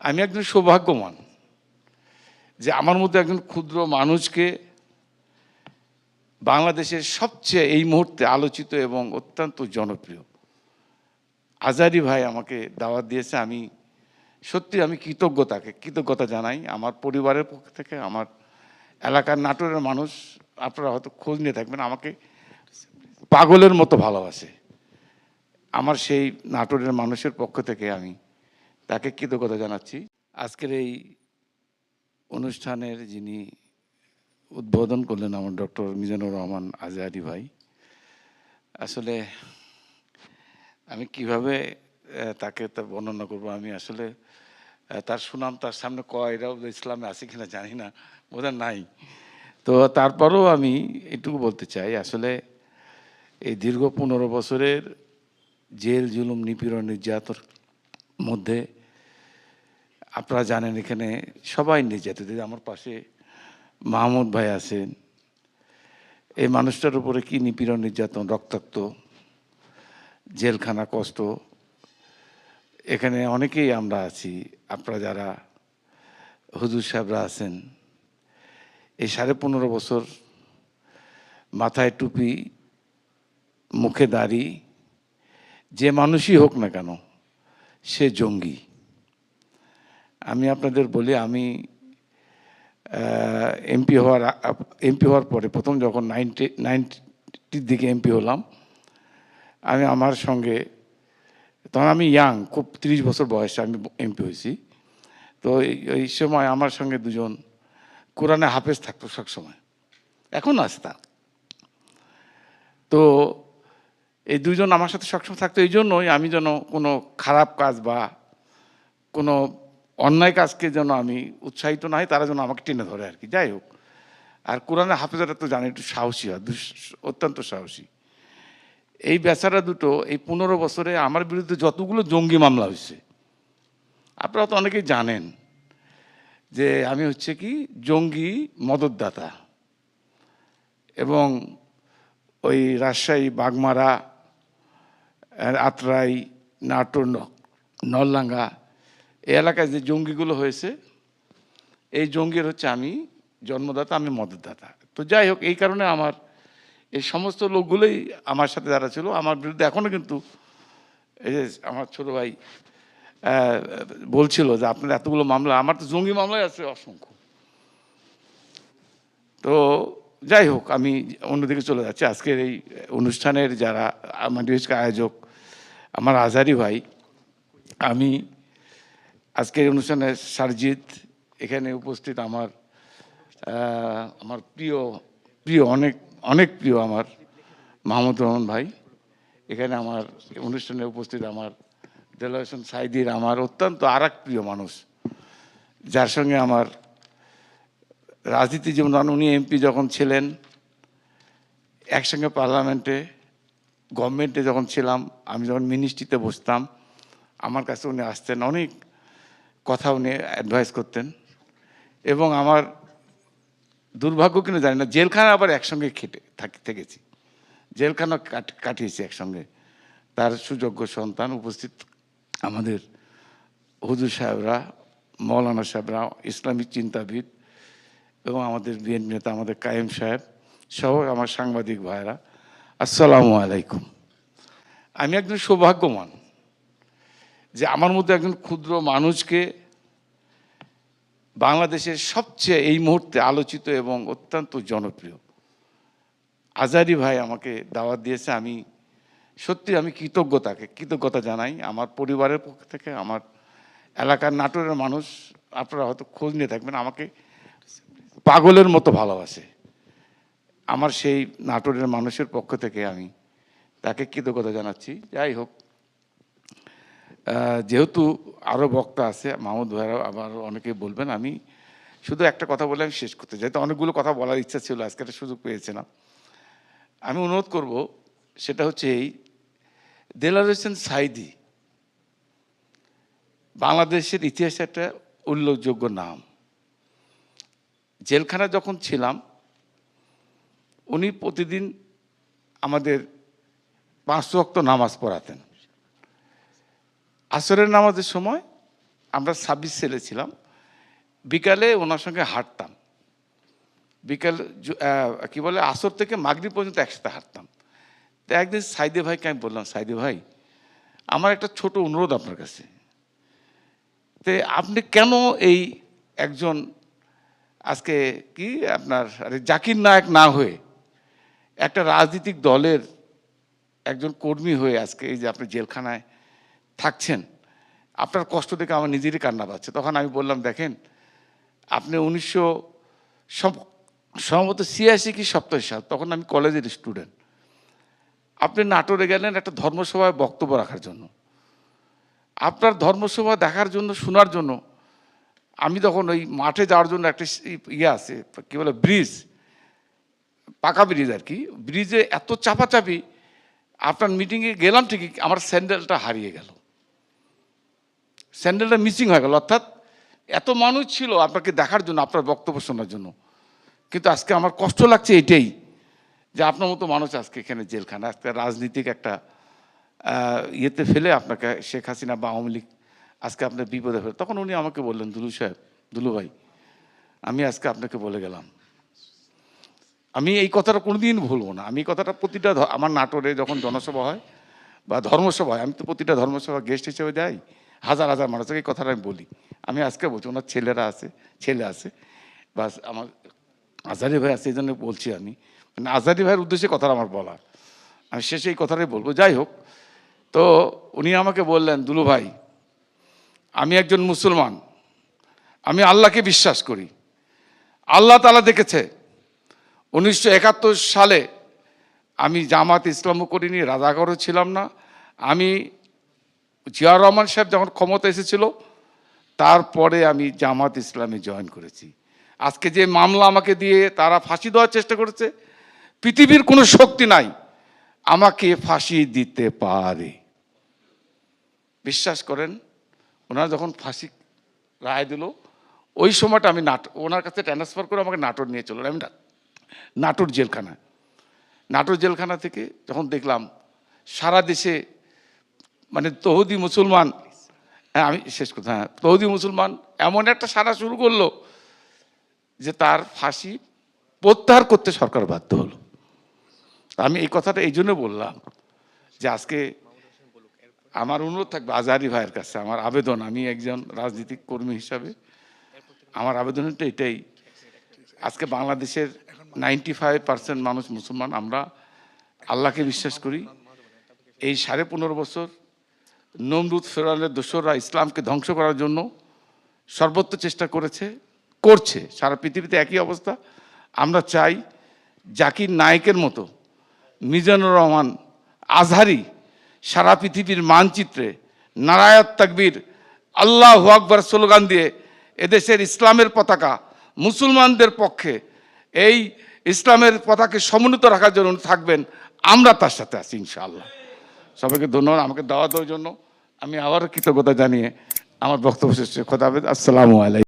আমি একজন সৌভাগ্যবান যে আমার মধ্যে একজন ক্ষুদ্র মানুষকে বাংলাদেশের সবচেয়ে এই মুহূর্তে আলোচিত এবং অত্যন্ত জনপ্রিয় আজারি ভাই আমাকে দাওয়াত দিয়েছে। আমি সত্যি আমি কৃতজ্ঞতাকে, কৃতজ্ঞতা জানাই। আমার পরিবারের পক্ষ থেকে, আমার এলাকার নাটোরের মানুষ, আপনারা হয়তো খোঁজ নিয়ে থাকবেন, আমাকে পাগলের মতো ভালোবাসে। আমার সেই নাটোরের মানুষের পক্ষ থেকে আমি তাকে কৃতজ্ঞতা জানাচ্ছি। আজকের এই অনুষ্ঠানের যিনি উদ্বোধন করলেন আমার ডক্টর মিজানুর রহমান আজহারি ভাই, আসলে আমি কীভাবে তাকে তা বর্ণনা করব? আমি আসলে তার সুনাম তার সামনে কয়রাও ইসলামে আছে কিনা জানি না, বোধহয় নাই। তো তারপরেও আমি এটুকু বলতে চাই, আসলে এই দীর্ঘ পনেরো বছরের জেল জুলুম নিপীড়ন নির্যাতন মধ্যে আপনারা জানেন এখানে সবাই নির্যাতিত আমার পাশে মাহমুদ ভাই আছেন। এই মানুষটার উপরে কী নিপীড়ন, নির্যাতন, রক্তাক্ত, জেলখানা কষ্ট, এখানে অনেকেই আমরা আছি। আপনারা যারা হুজুর সাহেবরা আছেন, এই সাড়ে পনেরো বছর মাথায় টুপি, মুখে দাড়ি, যে মানুষই হোক না কেন, সে জঙ্গি। আমি আপনাদের বলি, আমি এমপি হওয়ার এমপি হওয়ার পরে প্রথম যখন নাইনটি নাইনটির দিকে এমপি হলাম, আমি আমার সঙ্গে, তখন আমি ইয়াং খুব তিরিশ বছর বয়সে আমি এমপি হয়েছি। তো এই- সময় আমার সঙ্গে দুজন কোরআনে হাফেজ থাকতো সবসময় এখন আছে তা। তো এই দুজন আমার সাথে সবসময় থাকতো এই জন্যই আমি যেন কোনো খারাপ কাজ বা কোনো অন্যায় কাজকে যেন আমি উৎসাহিত না হই, তারা যেন আমাকে টেনে ধরে আর কি। যাই হোক, আর কোরআনে হাফেজারা তো জানি একটু সাহসী হয় অত্যন্ত সাহসী। এই বেচারা দুটো এই পনেরো বছরে আমার বিরুদ্ধে যতগুলো জঙ্গি মামলা হয়েছে, আপনারা তো অনেকেই জানেন যে আমি হচ্ছে কি জঙ্গি মদতদাতা এবং ওই রাজশাহী বাগমারা আত্রাই, নাটোর, ন- নলডাঙ্গা এই এলাকায় যে জঙ্গিগুলো হয়েছে, এই জঙ্গির হচ্ছে আমি জন্মদাতা, আমি মদতদাতা তো যাই হোক, এই কারণে আমার এই সমস্ত লোকগুলোই আমার সাথে যারা ছিল, আমার বিরুদ্ধে এখনও কিন্তু এই যে আমার ছোটো ভাই বলছিল যে আপনার এতগুলো মামলা, আমার তো জঙ্গি মামলায় আছে অসংখ্য। তো যাই হোক, আমি অন্যদিকে চলে যাচ্ছি। আজকের এই অনুষ্ঠানের যারা আমার আয়োজক, আমার আজারি ভাই, আমি আজকের অনুষ্ঠানে সারজিৎ এখানে উপস্থিত আমার আমার প্রিয় প্রিয় অনেক অনেক প্রিয় আমার মাহমুদ রহমান ভাই। এখানে আমার অনুষ্ঠানে উপস্থিত আমার দেলোয়ার সাইদির আমার অত্যন্ত আর প্রিয় মানুষ। যার সঙ্গে আমার রাজনীতি জীবন উনি এমপি যখন ছিলেন, একসঙ্গে পার্লামেন্টে, গভর্নমেন্টে যখন ছিলাম, আমি যখন মিনিস্ট্রিতে বসতাম, আমার কাছে উনি আসতেন অনেক কথা উনি অ্যাডভাইস করতেন। এবং আমার দুর্ভাগ্য কিনা জানি না, জেলখানা আবার একসঙ্গে খেটে থাকি, থেকেছি। জেলখানা কাট- কাটিয়েছি একসঙ্গে। তার সুযোগ্য সন্তান উপস্থিত আমাদের হুজুর সাহেবরা, মৌলানা সাহেবরা ইসলামিক চিন্তাবিদ এবং আমাদের বিএনপি নেতা আমাদের কায়েম সাহেব সহ আমার সাংবাদিক ভাইরা আসসালামু আলাইকুম। আমি একজন সৌভাগ্যবান। যে আমার মধ্যে একজন ক্ষুদ্র মানুষকে বাংলাদেশের সবচেয়ে এই মুহূর্তে আলোচিত এবং অত্যন্ত জনপ্রিয়। আজারি ভাই আমাকে দাওয়াত দিয়েছে, আমি সত্যি আমি কৃতজ্ঞতাকে কৃতজ্ঞতা জানাই। আমার পরিবারের পক্ষ থেকে, আমার এলাকার নাটোরের মানুষ, আপনারা হয়তো খোঁজ নিয়ে থাকবেন, আমাকে পাগলের মতো ভালোবাসে। আমার সেই নাটোরের মানুষের পক্ষ থেকে আমি তাকে কৃতজ্ঞতা জানাচ্ছি। যাই হোক যেহেতু আরও বক্তা আছে, মাহমুদ ভাইরা আবার অনেকে বলবেন, আমি শুধু একটা কথা বলে আমি শেষ করতে চাই। তো অনেকগুলো কথা বলার ইচ্ছা ছিল, আজকে একটা সুযোগ পেয়েছিলাম আমি অনুরোধ করব, সেটা হচ্ছে এই দেলার হোসেন সাইদি, বাংলাদেশের ইতিহাসে একটা উল্লেখযোগ্য নাম। জেলখানা যখন ছিলাম, উনি প্রতিদিন আমাদের পাঁচ ওয়াক্ত নামাজ পড়াতেন। আসরের নামাজের সময় আমরা ছাব্বিশ ছেলে ছিলাম। বিকালে ওনার সঙ্গে হাঁটতাম। বিকাল কি বলে, আসর থেকে মাগরিব পর্যন্ত একসাথে হাঁটতাম। তো একদিন সাইদে ভাইকে আমি বললাম, সাইদে ভাই, আমার একটা ছোট অনুরোধ আপনার কাছে। তে আপনি কেন এই একজন আজকে কি আপনার, আরে জাকির নায়ক না হয়ে একটা রাজনৈতিক দলের একজন কর্মী হয়ে আজকে এই যে আপনি জেলখানায় থাকছেন। আপনার কষ্ট দেখে আমার নিজেরই কান্না পাচ্ছে। তখন আমি বললাম, দেখেন, আপনি উনিশশো সম- সম্ভবত ছিয়াশি কি সপ্তাহ সাল, তখন আমি কলেজের স্টুডেন্ট। আপনি নাটোরে গেলেন একটা ধর্মসভায় বক্তব্য রাখার জন্য। আপনার ধর্মসভা দেখার জন্য, শোনার জন্য, আমি তখন ওই মাঠে যাওয়ার জন্য একটা ইয়ে আছে, কী বলে, ব্রিজ, পাকা ব্রিজ আর কি। ব্রিজে এত চাপাচাপি, আপনার মিটিংয়ে গেলাম ঠিকই, আমার স্যান্ডেলটা হারিয়ে গেল। স্যান্ডেলটা মিসিং হয়ে গেল, অর্থাৎ এত মানুষ ছিল আপনাকে দেখার জন্য, আপনার বক্তব্য শোনার জন্য। কিন্তু আজকে আমার কষ্ট লাগছে এটাই, যে আপনার মতো মানুষ আজকে এখানে জেলখানা, আজকে রাজনীতিক একটা ইয়েতে ফেলে আপনাকে শেখ হাসিনা বা আওয়ামী লীগ আজকে আপনার বিপদে ফেলে। তখন উনি আমাকে বললেন, দুলু সাহেব, দুলু ভাই, আমি আজকে আপনাকে বলে গেলাম। আমি এই কথাটা কোনোদিন ভুলবো না। আমি এই কথাটা প্রতিটা আমার নাটোরে যখন জনসভা হয় বা ধর্মসভা হয় আমি তো প্রতিটা ধর্মসভা গেস্ট হিসেবে যাই। হাজার হাজার মানুষকে এই কথাটা আমি বলি। আমি আজকে বলছি, ওনার ছেলেরা আছে, ছেলে আছে। বা আমার আজারি ভাই আছে, এই জন্য বলছি আমি। মানে আজারি ভাইয়ের উদ্দেশ্যে কথাটা আমার বলা আমি শেষে এই কথাটাই বলব। যাই হোক, তো উনি আমাকে বললেন, দুলু ভাই, আমি একজন মুসলমান। আমি আল্লাহকে বিশ্বাস করি। আল্লাহ তালা দেখেছে। উনিশশো একাত্তর সালে আমি জামাত ইসলামও করিনি রাজাগরও ছিলাম না। আমি জিয়া রহমান সাহেব যখন ক্ষমতা এসেছিল, তারপরে আমি জামাত ইসলামে জয়েন করেছি। আজকে যে মামলা আমাকে দিয়ে তারা ফাঁসি দেওয়ার চেষ্টা করেছে, পৃথিবীর কোনো শক্তি নাই, আমাকে ফাঁসি দিতে পারে। বিশ্বাস করেন, ওনারা যখন ফাঁসি রায় দিল, ওই সময়টা আমি নাট, ওনার কাছে ট্রান্সফার করে আমাকে নাটোর নিয়ে চলল আমি নাটোর জেলখানা নাটোর জেলখানা থেকে যখন দেখলাম, সারা দেশে মানে তহুদি মুসলমান হ্যাঁ আমি শেষ কথা হ্যাঁ তহুদি মুসলমান এমন একটা সারা শুরু করল যে তার ফাঁসি প্রত্যাহার করতে সরকার বাধ্য হলো। আমি এই কথাটা এই জন্য বললাম যে আজকে আমার অনুরোধ থাকবে আজারি ভাইয়ের কাছে, আমার আবেদন, আমি একজন রাজনীতিক কর্মী হিসাবে আমার আবেদনটা এটাই, আজকে বাংলাদেশের নাইনটি ফাইভ পার্সেন্ট মানুষ মুসলমান, আমরা আল্লাহকে বিশ্বাস করি, এই সাড়ে পনেরো বছর নমরুদ ফেরালের দোসররা ইসলামকে ধ্বংস করার জন্য সর্বোচ্চ চেষ্টা করেছে, করছে। সারা পৃথিবীতে একই অবস্থা। আমরা চাই জাকির নায়কের মতো মিজানুর রহমান আজহারি সারা পৃথিবীর মানচিত্রে নারায়ত তাকবীর, আল্লাহ আকবর স্লোগান দিয়ে এদেশের ইসলামের পতাকা মুসলমানদের পক্ষে এই ইসলামের পতাকে সমুন্নত রাখার জন্য থাকবেন। আমরা তার সাথে আছি, ইনশাআল্লাহ। সবাইকে ধন্যবাদ, আমাকে দাওয়া দেওয়ার জন্য আমি আবার কৃতজ্ঞতা জানিয়ে আমার বক্তব্য শেষ। খোদা আসসালামু আলাইকুম